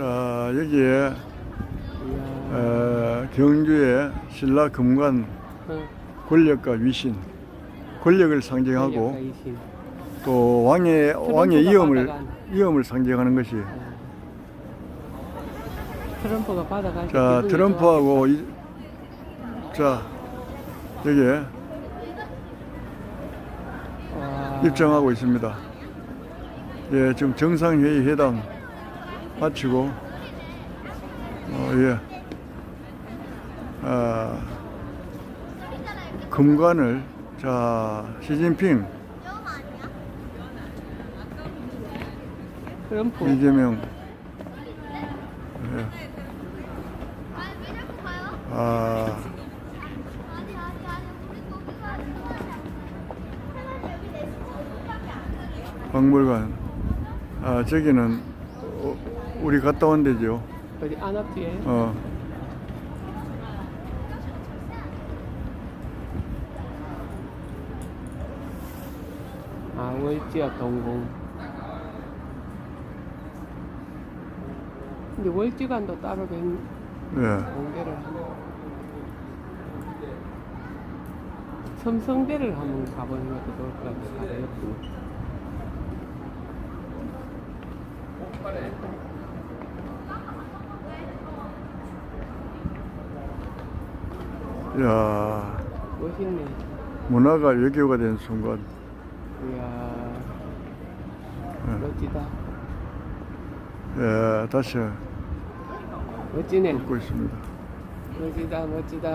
자, 여기에. 어, 경주의 신라 금관 어, 권력과 위신, 권력을 상징하고 권력과. 또 왕의 왕의 트럼프가 위엄을 받아간. 위엄을 상징하는 것이 어. 트럼프가 받아가지고 자 트럼프하고 이, 자 여기에. 와. 입장하고 있습니다. 예, 지금 정상회의 회담 마치고 어, 예. 아, 금관을 자 시진핑, 트럼프 이재명. 예. 아, 박물관. 아 저기는 어, 우리 갔다 온 데죠. 어디 안앞뒤에 어. 아 월지역 동공 근데 월지관도 따로 된 예. 공개를 하는 삼성대를 한번 가보는 것도 좋을 것 같아요 야 멋있네 문화가 외교가 된 순간. 이야 예. 멋지다 예, 다시 멋지네 듣고 있습니다. 멋지다 멋지다